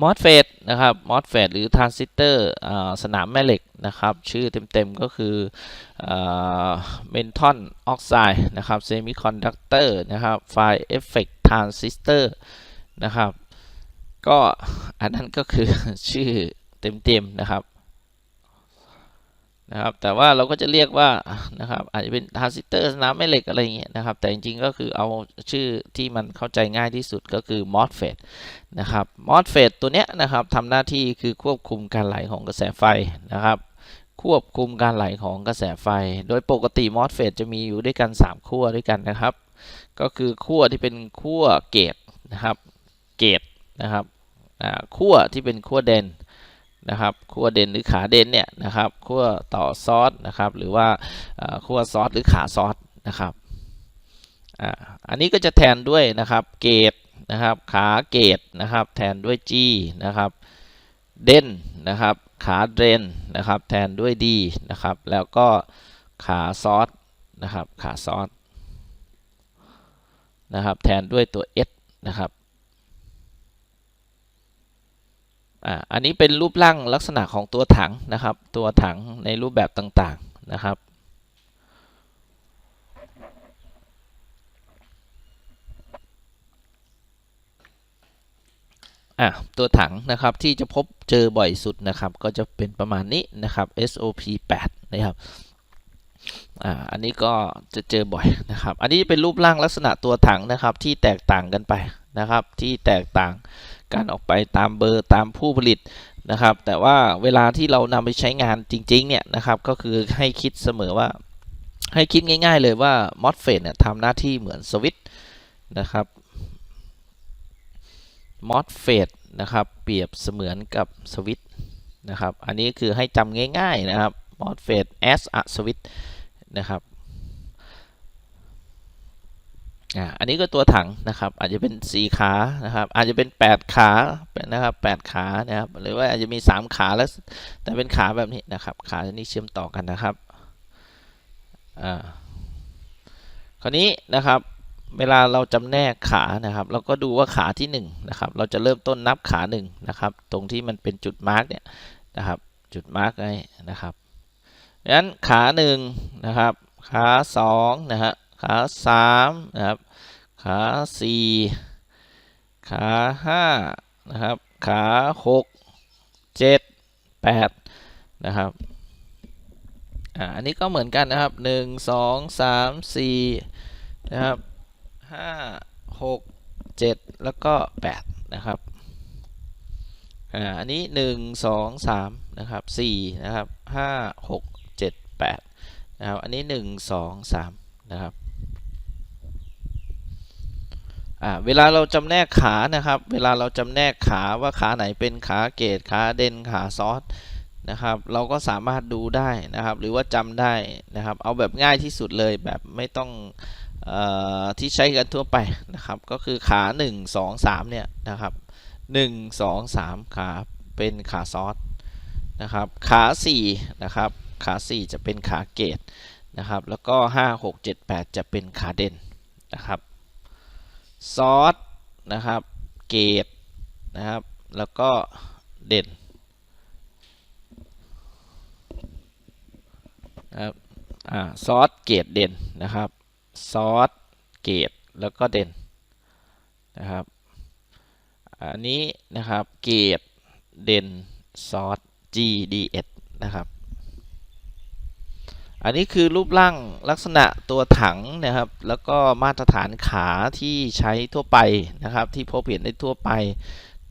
มอสเฟตนะครับมอสเฟตหรือทรานซิสเตอร์สนามแม่เหล็กนะครับ ชื่อเต็มๆก็คือเมนทอนออกไซด์นะครับเซมิคอนดักเตอร์นะครับไฟเอฟเฟกต์ทรานซิสเตอร์นะครับ ก็อันนั้นก็คือชื่อเต็มๆนะครับ นะครับแต่ว่าเราก็จะเรียกว่านะครับอาจจะเป็นทรานซิสเตอร์สนามแม่เหล็กอะไรอย่างเงี้ยนะครับแต่จริงๆก็คือเอาชื่อที่มันเข้าใจง่ายที่สุดก็คือ MOSFET นะครับ MOSFET ตัวเนี้ยนะครับทำหน้าที่คือควบคุมการไหลของกระแสไฟนะครับควบคุมการไหลของกระแสไฟ โดยปกติ MOSFET จะมีอยู่ด้วยกัน 3 ขั้วด้วยกันนะครับ ก็คือขั้วที่เป็นขั้วเกตนะครับเกตนะครับขั้วที่เป็นขั้วเด่น นะครับขั้วเด่นหรือขาเด่นเนี่ยนะครับขั้วต่อซอสนะครับหรือว่าขั้วซอสหรือขาซอสนะครับอันนี้ก็จะแทนด้วยนะครับเกตนะครับขาเกตนะครับแทนด้วย G นะครับเด่นนะครับขาเดนนะครับแทนด้วย D นะครับแล้วก็ขาซอสนะครับขาซอสนะครับแทนด้วยตัว S นะครับ อ่าอันนี้เป็นรูปร่างลักษณะของตัวถังนะครับ ตัวถังในรูปแบบต่างๆนะครับอะตัวถังนะครับที่จะพบเจอบ่อยสุดนะครับ ก็จะเป็นประมาณนี้นะครับ SOP 8นะครับอ่าอันนี้ก็จะเจอบ่อยนะครับ อันนี้เป็นรูปร่างลักษณะตัวถังนะครับที่แตกต่างกันไปนะครับที่แตกต่าง กันออกไปตามเบอร์ตามผู้ผลิตนะครับ แต่ว่าเวลาที่เรานำไปใช้งานจริง ๆ เนี่ยนะครับ ก็คือให้คิดเสมอว่า ให้คิดง่าย ๆ เลยว่า MOSFET เนี่ยทำหน้าที่เหมือนสวิตช์นะครับ MOSFET นะครับ เปรียบเสมือนกับสวิตช์นะครับ อันนี้คือให้จำง่าย ๆ นะครับ MOSFET as a switch นะครับ อันนี้ก็ตัวถังนะครับ อาจจะเป็น 4 ขานะครับ อาจจะเป็น 8 ขานะครับ8ขานะครับ หรือว่าอาจจะมี 3 ขาแล้ว แต่เป็นขาแบบนี้นะครับ ขาที่เชื่อมต่อกันนะครับอ่าคราวนี้นะครับเวลาเราจำแนกขานะครับ เราก็ดูว่าขาที่1นะครับ เราจะเริ่มต้นนับขา1นะครับ ตรงที่มันเป็นจุดมาร์กเนี่ยนะครับ จุดมาร์กไว้นะครับดังนั้นขา1นะครับ ขา2นะฮะ ขาสามนะครับ ขาสี่ขาห้านะครับ ขาหกเจ็ดแปดนะครับอ่าอันนี้ก็เหมือนกันนะครับหนึ่งสองสามสี่นะครับห้าหกเจ็ดแล้วก็แปดนะครับอ่าอันนี้หนึ่งสองสามนะครับสี่นะครับห้าหกเจ็ดแปดนะครับ อันนี้หนึ่งสองสามนะครับ เวลาเราจำแนกขานะครับ เวลาเราจำแนกขาว่าขาไหนเป็นขาเกตขาเด่นขาซอสนะครับ เราก็สามารถดูได้นะครับ หรือว่าจำได้นะครับ เอาแบบง่ายที่สุดเลยแบบไม่ต้องออที่ใช้กันทั่วไปนะครับ ก็คือขา 1 2 3 เนี่ยนะครับ 1 2 3 ขาเป็นขาซอสนะครับ ขา4นะครับ ขา 4 จะเป็นขาเกตนะครับ แล้วก็ 5 6 7 8 จะเป็นขาเด่นนะครับ ซอสนะครับ เกตนะครับ แล้วก็เด่นนะครับอ่าซอสเกตเด่นนะครับซอสเกตแล้วก็เด่นนะครับอันนี้นะครับเกตเด่นซอส GDS นะครับ อันนี้คือรูปร่างลักษณะตัวถังนะครับ แล้วก็มาตรฐานขาที่ใช้ทั่วไปนะครับ ที่พบเห็นได้ทั่วไป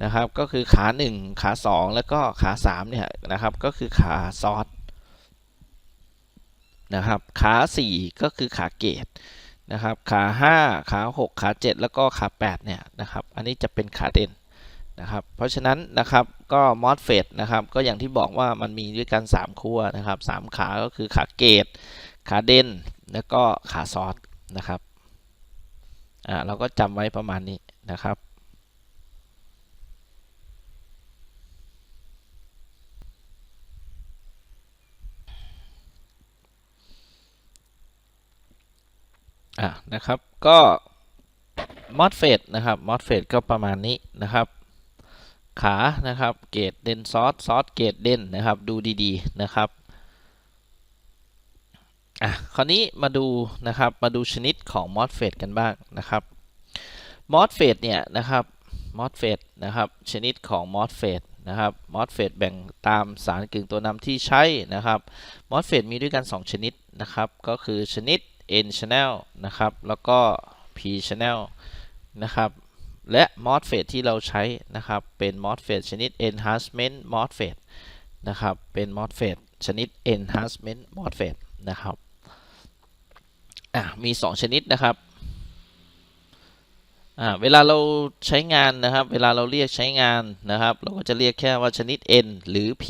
นะครับ ก็คือขา 1 ขา 2 แล้วก็ขา3เนี่ยนะครับก็คือขาซอสนะครับขา 4 ก็คือขาเกตนะครับขา 5 ขา 6 ขา 7 แล้วก็ขา 8 เนี่ยนะครับ อันนี้จะเป็นขาเด่น นะครับเพราะฉะนั้นนะครับก็มอสเฟตนะครับก็อย่างที่บอกว่ามันมีด้วยกัน 3ขั้วนะครับ3ขาก็คือขาเกตขาเด่นแล้วก็ขาซอสนะครับอ่าเราก็จำไว้ประมาณนี้นะครับอ่านะครับก็มอสเฟตนะครับมอสเฟตก็ประมาณนี้นะครับ ขานะครับเกตเดนซอสซอสเกตเดนนะครับดูดีๆนะครับอะคราวนี้มาดูนะครับมาดูชนิดของมอสเฟตกันบ้างนะครับมอสเฟตเนี่ยนะครับมอสเฟตนะครับชนิดของมอสเฟตนะครับมอสเฟตแบ่งตามสารกึ่งตัวนำที่ใช้นะครับมอสเฟตมีด้วยกัน 2 ชนิดนะครับก็คือชนิด N channel นะครับแล้วก็ P channel นะครับ และ MOSFET ที่เราใช้นะครับ เป็น MOSFET ชนิด enhancement MOSFET นะครับ เป็น MOSFET ชนิด enhancement MOSFET นะครับอะมี 2 ชนิดนะครับอ่าเวลาเราใช้งานนะครับ เวลาเราเรียกใช้งานนะครับ เราก็จะเรียกแค่ว่าชนิด N หรือ P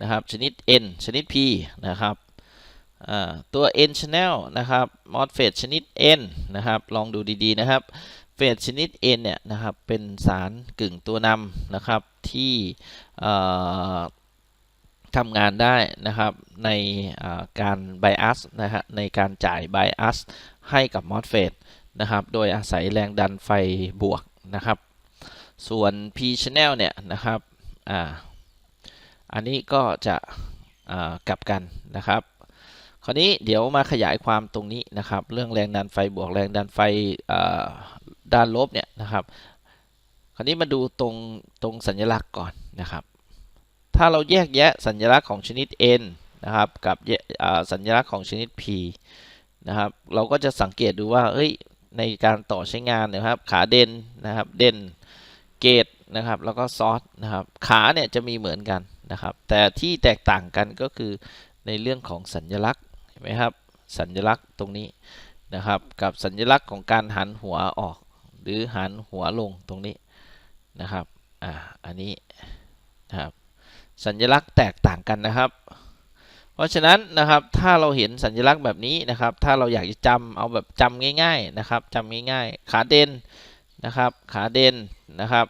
นะครับ ชนิด N ชนิด P นะครับตัว N channel นะครับ MOSFET ชนิด N นะครับ ลองดูดีๆนะครับ เฟสชนิด N เนี่ยนะครับเป็นสารกึ่งตัวนำนะครับที่ทำงานได้นะครับในการไบอัสนะฮะในการจ่ายไบอัสให้กับ MOSFET นะครับโดยอาศัยแรงดันไฟบวกนะครับส่วน P channel เนี่ยนะครับอ่าอันนี้ก็จะกลับกันนะครับคราวนี้เดี๋ยวมาขยายความตรงนี้นะครับ เรื่องแรงดันไฟบวกแรงดันไฟ ด้านลบเนี่ยนะครับ คราวนี้มาดูตรงตรงสัญลักษณ์ก่อนนะครับ ถ้าเราแยกแยะสัญลักษณ์ของชนิด n นะครับกับสัญลักษณ์ของชนิด p นะครับ เราก็จะสังเกตดูว่าเอ้ยในการต่อใช้งานนะครับ ขาเด่นนะครับเด่นเกตนะครับแล้วก็ซอสนะครับขาเนี่ยจะมีเหมือนกันนะครับ แต่ที่แตกต่างกันก็คือในเรื่องของสัญลักษณ์เห็นไหมครับสัญลักษณ์ตรงนี้นะครับ กับสัญลักษณ์ของการหันหัวออก หรือหันหัวลงตรงนี้นะครับอ่าอันนี้นะครับสัญลักษณ์แตกต่างกันนะครับ เพราะฉะนั้นนะครับถ้าเราเห็นสัญลักษณ์แบบนี้นะครับ ถ้าเราอยากจะจำเอาแบบจำง่ายๆนะครับจำง่ายๆ ขาเด่นนะครับขาเด่นนะครับ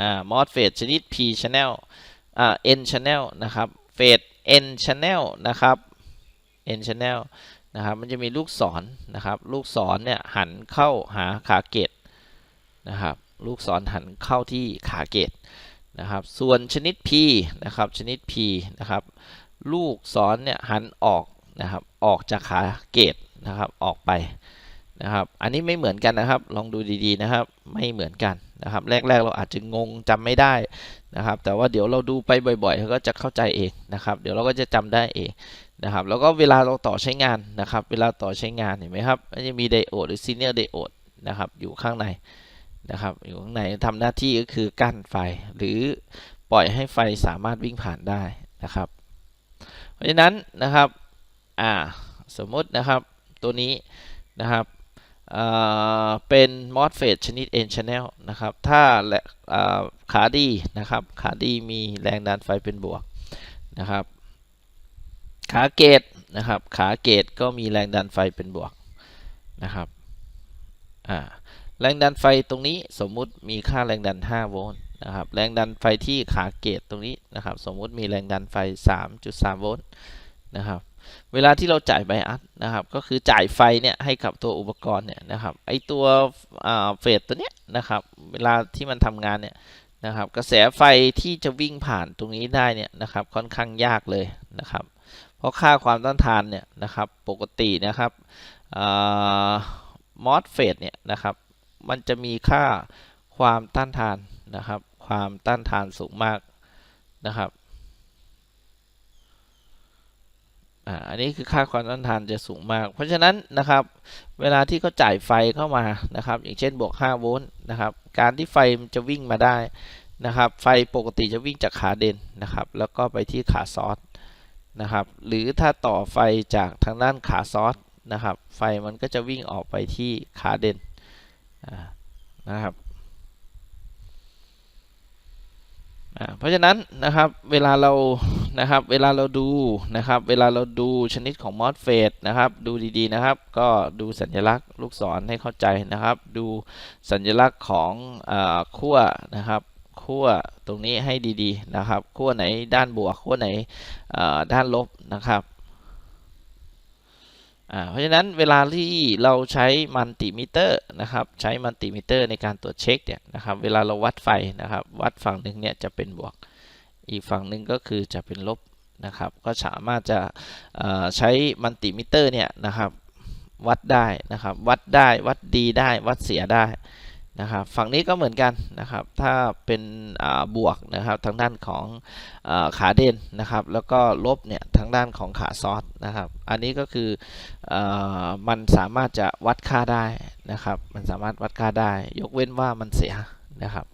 อ่ามอสเฟดชนิด P channel อ่า N channel นะครับเฟด N channel นะครับ N channel นะครับมันจะมีลูกศรนะครับ ลูกศรเนี่ยหันเข้าหาขาเกต นะครับ ลูกศรหันเข้าที่ขาเกตนะครับ ส่วนชนิด P นะครับ ชนิด P นะครับ ลูกศรเนี่ยหันออกนะครับ ออกจากขาเกตนะครับ ออกไปนะครับ อันนี้ไม่เหมือนกันนะครับ ลองดูดีๆนะครับ ไม่เหมือนกันนะครับ แรกๆ เราอาจจะงงจำไม่ได้นะครับ แต่ว่าเดี๋ยวเราดูไปบ่อยๆเขาก็จะเข้าใจเองนะครับ เดี๋ยวเราก็จะจำได้เองนะครับ แล้วก็เวลาเราต่อใช้งานนะครับ เวลาต่อใช้งานเห็นไหมครับ มันจะมีไดโอดหรือซีเนียร์ไดโอดนะครับ อยู่ข้างใน นะครับ อยู่ข้างในทำหน้าที่ก็คือกั้นไฟ หรือปล่อยให้ไฟสามารถวิ่งผ่านได้นะครับ เพราะฉะนั้นนะครับอ่าสมมตินะครับตัวนี้นะครับเป็น MOSFET ชนิด N channel นะครับ ถ้าขาดีนะครับ ขาดีมีแรงดันไฟเป็นบวกนะครับ ขาเกตนะครับ ขาเกตก็มีแรงดันไฟเป็นบวกนะครับ อ่า แรงดันไฟตรงนี้สมมุติมีค่าแรงดัน 5 โวลต์นะครับ แรงดันไฟที่ขาเกตตรงนี้นะครับ สมมุติมีแรงดันไฟ 3.3 โวลต์นะครับ เวลาที่เราจ่ายไบอัสนะครับ ก็คือจ่ายไฟเนี่ยให้กับตัวอุปกรณ์เนี่ยนะครับ ไอตัวเฟสตัวเนี้ยนะครับ เวลาที่มันทำงานเนี่ยนะครับ กระแสไฟที่จะวิ่งผ่านตรงนี้ได้เนี่ยนะครับ ค่อนข้างยากเลยนะครับ เพราะค่าความต้านทานเนี่ยนะครับ ปกตินะครับมอสเฟสเนี่ยนะครับ มันจะมีค่าความต้านทานนะครับ ความต้านทานสูงมากนะครับอันนี้คือค่าความต้านทานจะสูงมาก เพราะฉะนั้นนะครับ เวลาที่เขาจ่ายไฟเข้ามานะครับ อย่างเช่นบวก 5 โวลต์นะครับ การที่ไฟมันจะวิ่งมาได้นะครับ ไฟปกติจะวิ่งจากขาเด่นนะครับ แล้วก็ไปที่ขาซอสนะครับ หรือถ้าต่อไฟจากทางด้านขาซอสนะครับ ไฟมันก็จะวิ่งออกไปที่ขาเด่น นะครับเพราะฉะนั้นนะครับเวลาเรานะครับเวลาเราดูนะครับเวลาเราดูชนิดของมอสเฟตนะครับดูดีๆนะครับ ก็ดูสัญลักษณ์ลูกศรให้เข้าใจนะครับ ดูสัญลักษณ์ของขั้วนะครับขั้วตรงนี้ให้ดีๆนะครับขั้วไหนด้านบวกขั้วไหนด้านลบนะครับ เพราะฉะนั้นเวลาที่เราใช้มัลติมิเตอร์นะครับใช้มัลติมิเตอร์ในการตรวจเช็คเนี่ยนะครับเวลาเราวัดไฟนะครับ วัดฝั่งหนึ่งเนี่ยจะเป็นบวก อีกฝั่งหนึ่งก็คือจะเป็นลบนะครับ ก็สามารถจะใช้มัลติมิเตอร์เนี่ยนะครับวัดได้นะครับ วัดได้วัดดีได้วัดเสียได้ นะครับฝั่งนี้ก็เหมือนกันนะครับถ้าเป็นบวกนะครับทางด้านของอขาเด่นนะครับ แล้วก็ลบเนี่ยทางด้านของขาซอสนะครับ อันนี้ก็คืออมันสามารถจะวัดค่าได้นะครับ มันสามารถวัดค่าได้ ยกเว้นว่ามันเสียนะครับ